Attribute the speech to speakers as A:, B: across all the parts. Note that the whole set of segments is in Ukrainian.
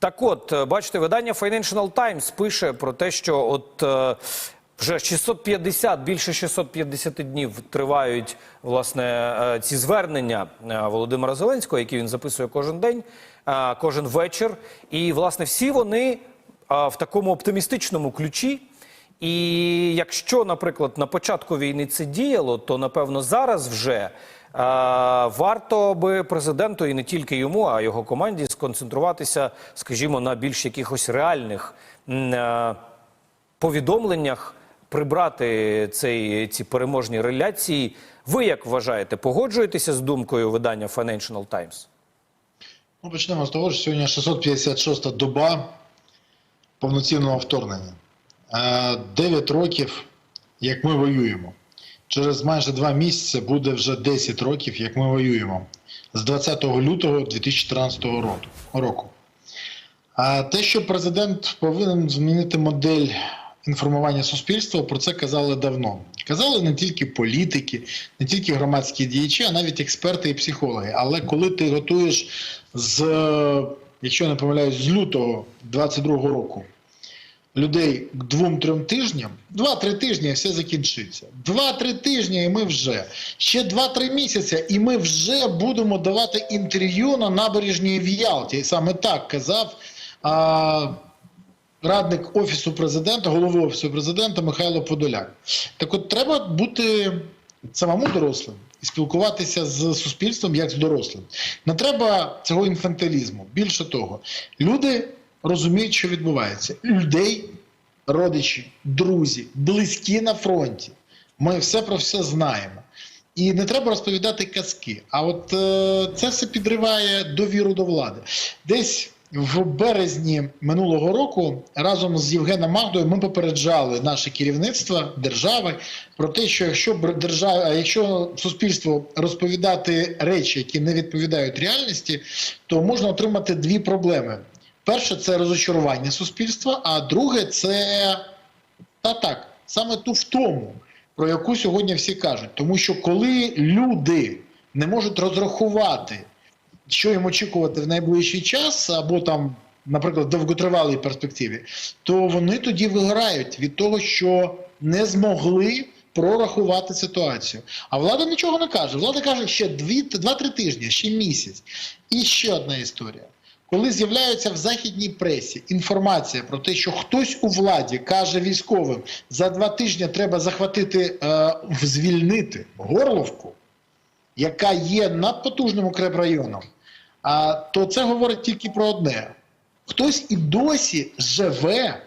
A: Так от, е, бачите, видання Financial Times пише про те, що от е, вже 650, більше 650 днів тривають власне е, ці звернення Володимира Зеленського, які він записує кожен день, кожен вечір. І власне всі вони в такому оптимістичному ключі. І якщо, наприклад, на початку війни це діяло, то напевно зараз вже варто би президенту і не тільки йому, а його команді сконцентруватися, скажімо, на більш якихось реальних е, повідомленнях, прибрати цей, ці переможні реляції. Ви як вважаєте, погоджуєтеся з думкою видання Financial Times?
B: Ну, почнемо з того, що сьогодні 656-та доба повноцінного вторгнення. Е, 9 років, як ми воюємо. Через майже 2 місяці буде вже 10 років, як ми воюємо. З 20 лютого 2014 року-. А те, що президент повинен змінити модель інформування суспільства, про це казали давно. Казали не тільки політики, не тільки громадські діячі, а навіть експерти і психологи. Але коли ти готуєш з, якщо я не помиляюсь, з лютого 22 року людей к двом-трьом тижням, два-три тижні і все закінчиться. Два-три тижні, і ми вже. Ще два-три місяці, і ми вже будемо давати інтерв'ю на набережній в Ялті. І саме так казав а, радник офісу президента, голови офісу президента Михайло Подоляк. Так от треба бути самому дорослим і спілкуватися з суспільством як з дорослим. Не треба цього інфантилізму. Більше того, люди розуміють, що відбувається. Людей, родичі, друзі, близькі на фронті. Ми все про все знаємо. І не треба розповідати казки. А от е, це все підриває довіру до влади. Десь в березні минулого року разом з Євгеном Магдою ми попереджали наше керівництво держави про те, що якщо держава, якщо суспільство розповідати речі, які не відповідають реальності, то можна отримати дві проблеми. Перше це розочарування суспільства, а друге це та так, саме ту втому, про яку сьогодні всі кажуть. Тому що коли люди не можуть розрахувати, що їм очікувати в найближчий час, або там, наприклад, в довготривалій перспективі, то вони тоді виграють від того, що не змогли прорахувати ситуацію. А влада нічого не каже. Влада каже ще 2-3 тижні, ще місяць. І ще одна історія. Коли з'являється в західній пресі інформація про те, що хтось у владі каже військовим, за два тижні треба захватити, е, звільнити Горловку, яка є надпотужним укрепрайоном, а, то це говорить тільки про одне: хтось і досі живе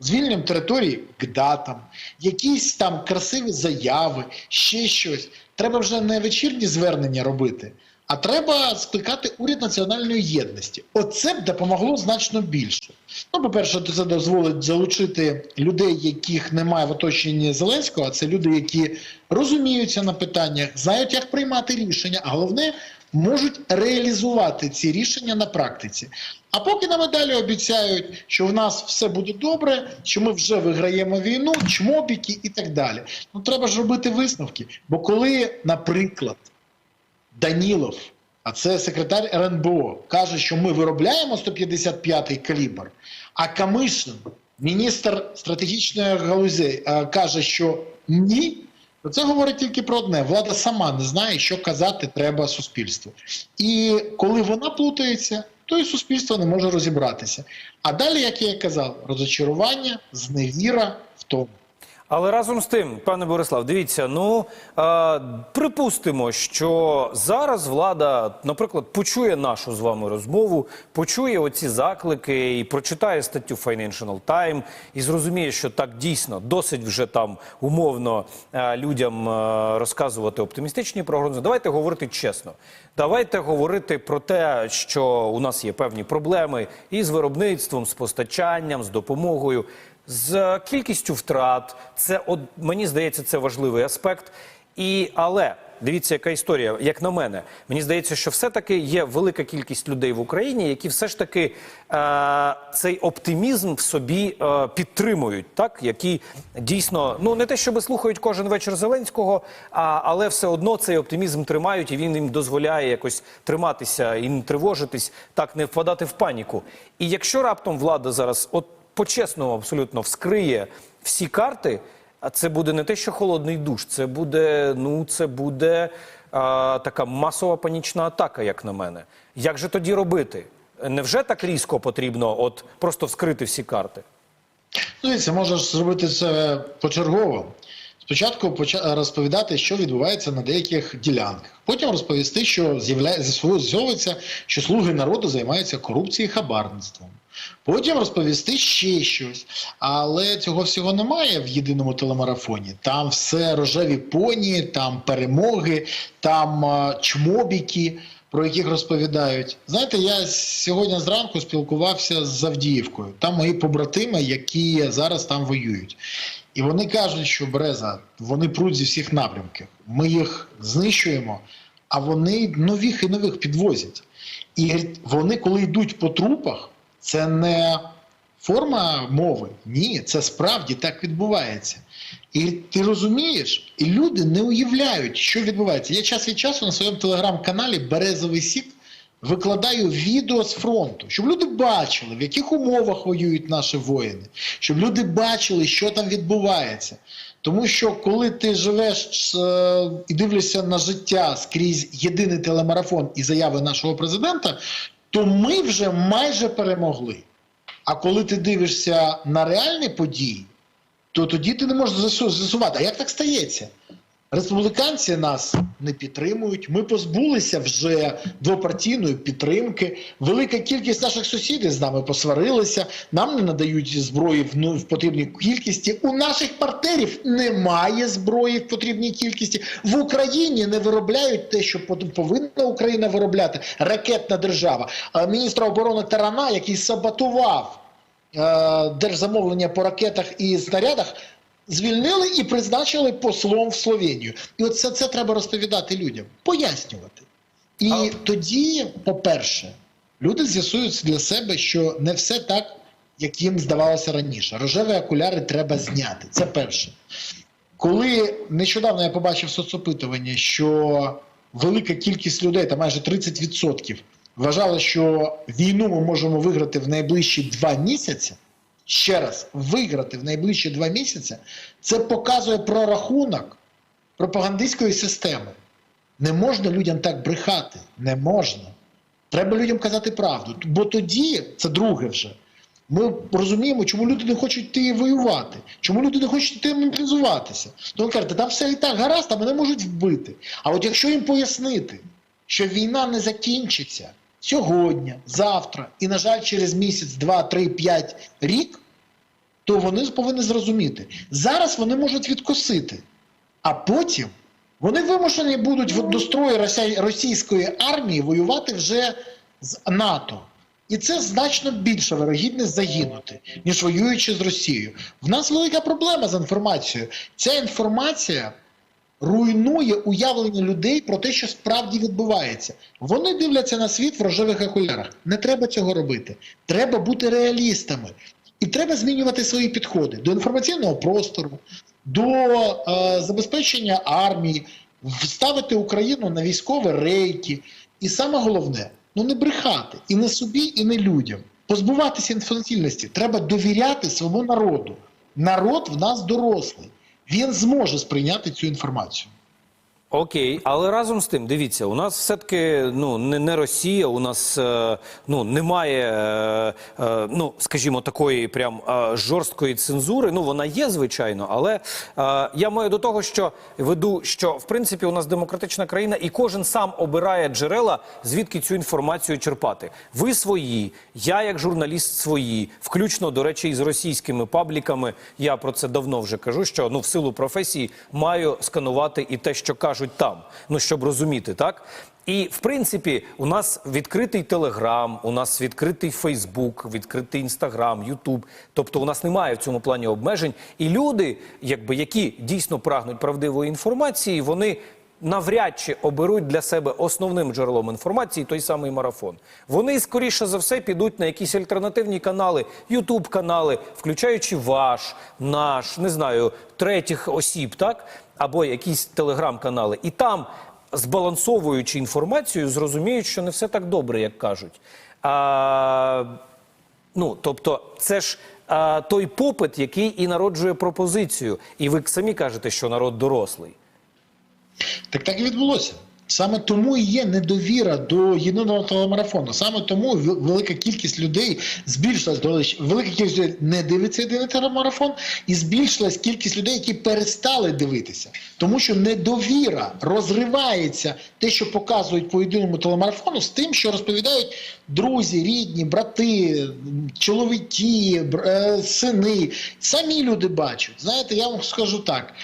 B: звільненням території к датам, якісь там красиві заяви, ще щось. Треба вже не вечірні звернення робити, а треба скликати уряд національної єдності. Оце б допомогло значно більше. Ну, по-перше, це дозволить залучити людей, яких немає в оточенні Зеленського, а це люди, які розуміються на питаннях, знають, як приймати рішення, а головне, можуть реалізувати ці рішення на практиці. А поки нам і далі обіцяють, що в нас все буде добре, що ми вже виграємо війну, чмобіки і так далі. Ну треба ж робити висновки. Бо коли, наприклад, Данілов, а це секретар РНБО, каже, що ми виробляємо 155-й калібр, а Камишин, міністр стратегічної галузі, е, каже, що ні. То це говорить тільки про одне: влада сама не знає, що казати треба суспільству. І коли вона плутається, то і суспільство не може розібратися. А далі, як я і казав, розочарування, зневіра в тому.
A: Але разом з тим, пане Борислав, дивіться, ну е, припустимо, що зараз влада, наприклад, почує нашу з вами розмову, почує оці заклики і прочитає статтю Financial Times і зрозуміє, що так дійсно досить вже там умовно е, людям е, розказувати оптимістичні прогнози. Давайте говорити чесно. Давайте говорити про те, що у нас є певні проблеми і з виробництвом, з постачанням, з допомогою з кількістю втрат. Це от мені здається, це важливий аспект. І але дивіться, яка історія, як на мене. Мені здається, що все-таки є велика кількість людей в Україні, які все ж таки е, цей оптимізм в собі е, підтримують, так які дійсно ну не те, щоб слухають кожен вечір Зеленського, а, але все одно цей оптимізм тримають, і він їм дозволяє якось триматися і не тривожитись, так не впадати в паніку. І якщо раптом влада зараз, от по-чесному, абсолютно вскриє всі карти. А це буде не те, що холодний душ, це буде, ну, це буде а, така масова панічна атака, як на мене. Як же тоді робити? Невже так різко потрібно от просто вскрити всі карти?
B: Дивіться, можеш зробити це почергово. Спочатку поча- розповідати, що відбувається на деяких ділянках. Потім розповісти, що з'являє- з'ясовується, що слуги народу займаються корупцією і хабарництвом. Потім розповісти ще щось. Але цього всього немає в єдиному телемарафоні. Там все рожеві поні, там перемоги, там чмобіки, про яких розповідають. Знаєте, я сьогодні зранку спілкувався з Авдіївкою. Там мої побратими, які зараз там воюють. І вони кажуть, що Береза, вони пруть зі всіх напрямків. Ми їх знищуємо, а вони нових і нових підвозять. І вони, коли йдуть по трупах, це не форма мови. Ні, це справді так відбувається. І ти розумієш, і люди не уявляють, що відбувається. Я час від часу на своєму телеграм-каналі Березовий Сік викладаю відео з фронту, щоб люди бачили, в яких умовах воюють наші воїни, щоб люди бачили, що там відбувається. Тому що коли ти живеш е, і дивишся на життя скрізь єдиний телемарафон і заяви нашого президента, то ми вже майже перемогли. А коли ти дивишся на реальні події, то тоді ти не можеш засу- з'ясувати, а як так стається? Республіканці нас не підтримують. Ми позбулися вже двопартійної підтримки. Велика кількість наших сусідів з нами посварилися. Нам не надають зброї в, ну, в потрібній кількості. У наших партнерів немає зброї в потрібній кількості. В Україні не виробляють те, що пов- повинна Україна виробляти ракетна держава. Міністра оборони Тарана, який саботував е, держзамовлення по ракетах і снарядах, звільнили і призначили послом в Словенію. І от це, це треба розповідати людям, пояснювати. І
A: А-
B: тоді, по-перше, люди з'ясують для себе, що не все так, як їм здавалося раніше. Рожеві окуляри треба зняти. Це перше. Коли нещодавно я побачив соцопитування, що велика кількість людей, та майже 30%, вважали, що війну ми можемо виграти в найближчі два місяці. Ще раз, виграти в найближчі два місяці, це показує прорахунок пропагандистської системи. Не можна людям так брехати. Не можна. Треба людям казати правду. Бо тоді, це друге вже, ми розуміємо, чому люди не хочуть йти воювати, чому люди не хочуть йти мобілізуватися. То він каже, там все і так гаразд, а мене можуть вбити. А от якщо їм пояснити, що війна не закінчиться сьогодні, завтра і, на жаль, через місяць, два, три, п'ять рік, то вони повинні зрозуміти. Зараз вони можуть відкосити, а потім вони вимушені будуть в- строю російської армії воювати вже з НАТО. І це значно більша вирогідність загинути, ніж воюючи з Росією. В нас велика проблема з інформацією. Ця інформація руйнує уявлення людей про те, що справді відбувається. Вони дивляться на світ в рожевих окулярах. Не треба цього робити. Треба бути реалістами. І треба змінювати свої підходи до інформаційного простору, до е, забезпечення армії, вставити Україну на військові рейки. І саме головне ну не брехати і не собі, і не людям. Позбуватися інфантильності. Треба довіряти своєму народу. Народ в нас дорослий. Він зможе сприйняти цю інформацію.
A: Окей, але разом з тим, дивіться, у нас все-таки ну не, не Росія, у нас е, ну немає, е, е, ну скажімо, такої прям жорсткої цензури. Ну вона є, звичайно, але я маю до того, що веду, що в принципі у нас демократична країна, і кожен сам обирає джерела, звідки цю інформацію черпати. Ви свої, я як журналіст свої, включно до речі, із російськими пабліками. Я про це давно вже кажу. Що ну в силу професії маю сканувати і те, що кажуть там. Ну щоб розуміти, так. І в принципі, у нас відкритий Телеграм, у нас відкритий Фейсбук, відкритий Інстаграм, Ютуб. Тобто, у нас немає в цьому плані обмежень. І люди, якби які дійсно прагнуть правдивої інформації, вони навряд чи оберуть для себе основним джерелом інформації той самий марафон. Вони скоріше за все підуть на якісь альтернативні канали, Ютуб канали, включаючи ваш, наш, не знаю, третіх осіб, так або якісь телеграм-канали, і там, збалансовуючи інформацію, зрозуміють, що не все так добре, як кажуть. А, Ну, тобто, це ж а, той попит, який і народжує пропозицію. І ви самі кажете, що народ дорослий.
B: Так так і відбулося. Саме тому і є недовіра до єдиного телемарафону. Саме тому велика кількість людей збільшилась до велика кількість людей не дивиться єдиний телемарафон, і збільшилась кількість людей, які перестали дивитися. Тому що недовіра розривається те, що показують по єдиному телемарафону, з тим, що розповідають друзі, рідні, брати, чоловіки, е, сини. Самі люди бачать. Знаєте, я вам скажу так.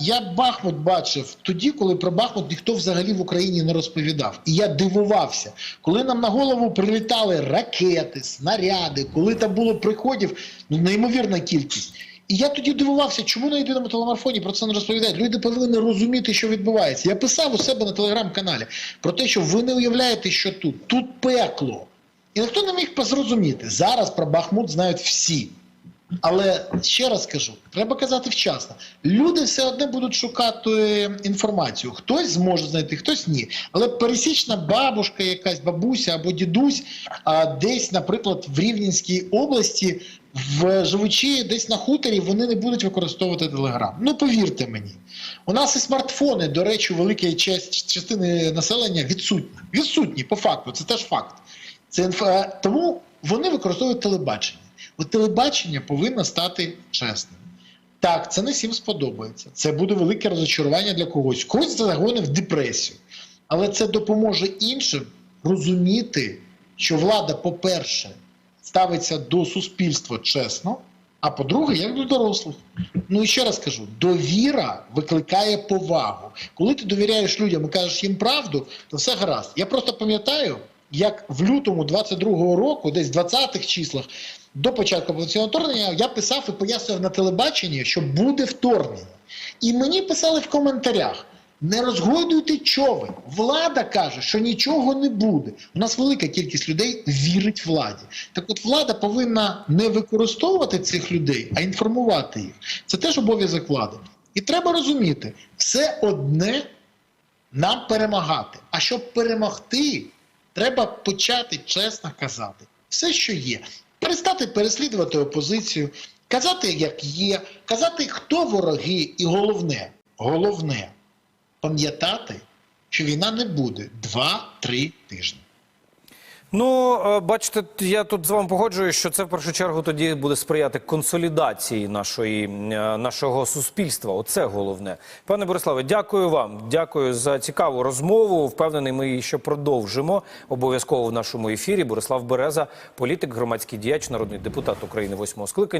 B: Я Бахмут бачив тоді, коли про Бахмут ніхто взагалі в Україні не розповідав. І я дивувався, коли нам на голову прилітали ракети, снаряди, коли там було приходів, ну неймовірна кількість. І я тоді дивувався, чому на єдиному телемарафоні про це не розповідають. Люди повинні розуміти, що відбувається. Я писав у себе на телеграм-каналі про те, що ви не уявляєте, що тут. Тут пекло. І ніхто не міг зрозуміти. Зараз про Бахмут знають всі. Але ще раз кажу, треба казати вчасно. Люди все одно будуть шукати інформацію. Хтось зможе знайти, хтось ні. Але пересічна бабушка, якась бабуся або дідусь, а десь, наприклад, в Рівненській області, в живучи десь на хуторі, вони не будуть використовувати телеграм. Ну повірте мені, у нас і смартфони, до речі, у великої частини населення відсутні. Відсутні, по факту, це теж факт. Це інф... е, Тому вони використовують телебачення. От телебачення повинно стати чесним. Так, це не всім сподобається. Це буде велике розочарування для когось. Когось це загонить в депресію. Але це допоможе іншим розуміти, що влада, по-перше, ставиться до суспільства чесно, а по-друге, як до дорослих. Ну і ще раз кажу: довіра викликає повагу. Коли ти довіряєш людям і кажеш їм правду, то все гаразд. Я просто пам'ятаю, як в лютому 22-го року, десь в 20-х числах, до початку повноцінного вторгнення, я писав і пояснював на телебаченні, що буде вторгнення. І мені писали в коментарях. Не розгойдуйте човен. Влада каже, що нічого не буде. У нас велика кількість людей вірить владі. Так от влада повинна не використовувати цих людей, а інформувати їх. Це теж обов'язок влади. І треба розуміти, все одне нам перемагати. А щоб перемогти, треба почати чесно казати все, що є. Перестати переслідувати опозицію, казати, як є, казати, хто вороги, і головне, головне пам'ятати, що війна не буде 2-3 тижні.
A: Ну, е, бачите, я тут з вами погоджуюсь, що це в першу чергу тоді буде сприяти консолідації нашої, е, нашого суспільства. Оце головне. Пане Бориславе, дякую вам. Дякую за цікаву розмову. Впевнений, ми її ще продовжимо обов'язково в нашому ефірі. Борислав Береза, політик, громадський діяч, народний депутат України восьмого скликання.